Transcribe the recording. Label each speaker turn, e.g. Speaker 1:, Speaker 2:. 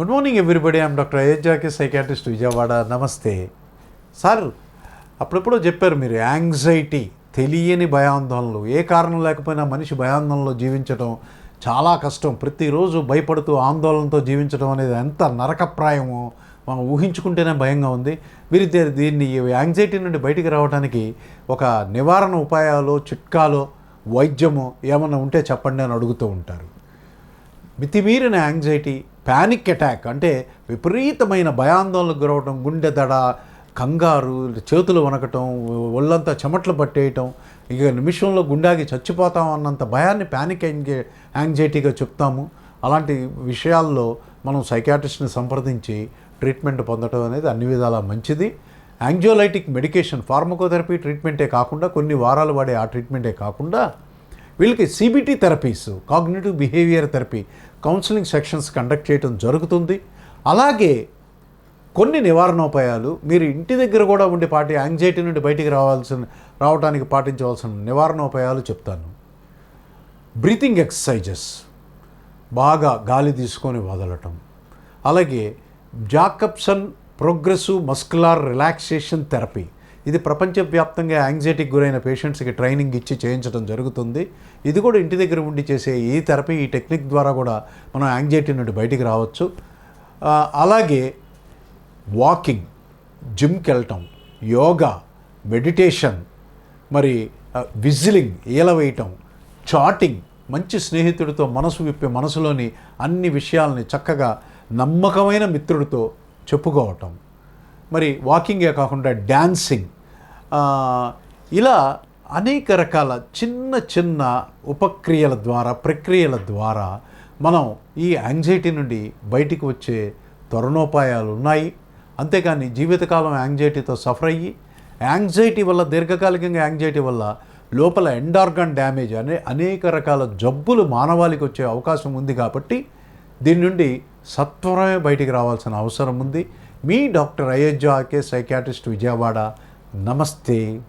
Speaker 1: Good morning everybody I'm doctor అయోధ్యాకి psychiatrist Vijayawada నమస్తే sir అప్పుడప్పుడు చెప్పారు మీరు యాంగ్జైటీ తెలియని భయాందోళనలు. ఏ కారణం లేకపోయినా మనిషి భయాందోళనలో జీవించడం చాలా కష్టం. ప్రతిరోజు భయపడుతూ ఆందోళనతో జీవించడం అనేది ఎంత నరకప్రాయమో మనం ఊహించుకుంటేనే భయంగా ఉంది. మీరు దీన్ని యాంగ్జైటీ నుండి బయటికి రావడానికి ఒక నివారణ ఉపాయాలు చిట్కాలు వైద్యము ఏమన్నా ఉంటే చెప్పండి అని అడుగుతూ ఉంటారు. మితిమీరిన యాంగ్జైటీ ప్యానిక్ అటాక్ అంటే విపరీతమైన భయాందోళనకు గురవటం గుండె దడ కంగారు చేతులు వనకటం ఒళ్ళంతా చెమట్లు పట్టేయటం ఇక నిమిషంలో గుండాగి చచ్చిపోతాం అన్నంత భయాన్ని ప్యానిక్ యాంగ్జైటీగా చెప్తాము. అలాంటి విషయాల్లో మనం సైకాట్రిస్ట్ని సంప్రదించి ట్రీట్మెంట్ పొందడం అనేది అన్ని విధాలా మంచిది. యాంగ్జోలైటిక్ మెడికేషన్ ఫార్మకోథెరపీ ట్రీట్మెంటే కాకుండా కొన్ని వారాలు వాడే ఆ ట్రీట్మెంటే కాకుండా వీళ్ళకి CBT therapies cognitive behaviour therapy counselling sessions conduct చేయడం జరుగుతుంది. అలాగే కొన్ని నివారణోపాయాలు మీరు ఇంటి దగ్గర కూడా ఉండే పాటి యాంగ్జైటీ నుండి బయటికి రావాల్సిన రావడానికి పాటించవలసిన నివారణోపాయాలు చెప్తాను. బ్రీతింగ్ ఎక్సర్సైజెస్ బాగా గాలి తీసుకొని వదలటం. అలాగే Jacobson progressive muscular relaxation therapy ఇది ప్రపంచవ్యాప్తంగా యాంగ్జైటీకి గురైన పేషెంట్స్కి ట్రైనింగ్ ఇచ్చి చేయించడం జరుగుతుంది. ఇది కూడా ఇంటి దగ్గర ఉండి చేసే ఈ థెరపీ ఈ టెక్నిక్ ద్వారా కూడా మనం యాంగ్జైటీ నుండి బయటికి రావచ్చు. అలాగే వాకింగ్ జిమ్కి వెళ్ళటం యోగా మెడిటేషన్ మరి విజిలింగ్ ఈల వేయటం చాటింగ్ మంచి స్నేహితుడితో మనసు విప్పి మనసులోని అన్ని విషయాలని చక్కగా నమ్మకమైన మిత్రుడితో చెప్పుకోవటం. మరి వాకింగే కాకుండా డ్యాన్సింగ్ ఇలా అనేక రకాల చిన్న చిన్న ఉపక్రియల ద్వారా ప్రక్రియల ద్వారా మనం ఈ యాంగ్జైటీ నుండి బయటికి వచ్చే తరుణోపాయాలు ఉన్నాయి. అంతేకాని జీవితకాలం యాంగ్జైటీతో సఫర్ అయ్యి యాంగ్జైటీ వల్ల దీర్ఘకాలికంగా యాంగ్జైటీ వల్ల లోపల ఎండార్గన్ డ్యామేజ్ అనే అనేక రకాల జబ్బులు మానవాళికి వచ్చే అవకాశం ఉంది కాబట్టి దీని నుండి సత్వరమే బయటికి రావాల్సిన అవసరం ఉంది. మీ డాక్టర్ అయోధ్య ఆకే సైకాట్రిస్ట్ విజయవాడ నమస్తే.